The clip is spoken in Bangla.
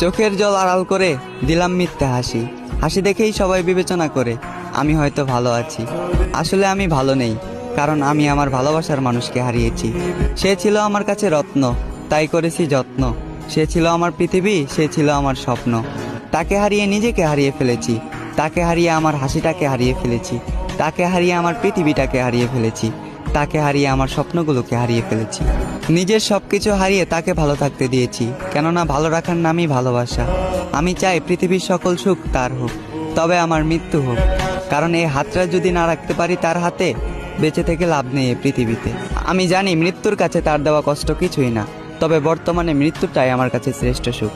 চোখের জল আড়াল করে দিলাম মিথ্যে হাসি। হাসি দেখেই সবাই বিবেচনা করে, আমি হয়তো ভালো আছি। আসলে আমি ভালো নেই, কারণ আমি আমার ভালোবাসার মানুষকে হারিয়েছি। সে ছিল আমার কাছে রত্ন, তাই করেছি যত্ন। সে ছিল আমার পৃথিবী, সে ছিল আমার স্বপ্ন। তাকে হারিয়ে নিজেকে হারিয়ে ফেলেছি, তাকে হারিয়ে আমার হাসিটাকে হারিয়ে ফেলেছি, তাকে হারিয়ে আমার পৃথিবীটাকে হারিয়ে ফেলেছি। তাকে হারিয়ে আমার স্বপ্নগুলোকে হারিয়ে ফেলেছি। নিজের সব কিছু হারিয়ে তাকে ভালো থাকতে দিয়েছি, কেননা ভালো রাখার নামই ভালোবাসা। আমি চাই পৃথিবীর সকল সুখ তার হোক, তবে আমার মৃত্যু হোক। কারণ এই হাতটা যদি না রাখতে পারি তার হাতে, বেঁচে থেকে লাভ নেই এই পৃথিবীতে। আমি জানি মৃত্যুর কাছে তার দেওয়া কষ্ট কিছুই না, তবে বর্তমানে মৃত্যুটাই আমার কাছে শ্রেষ্ঠ সুখ।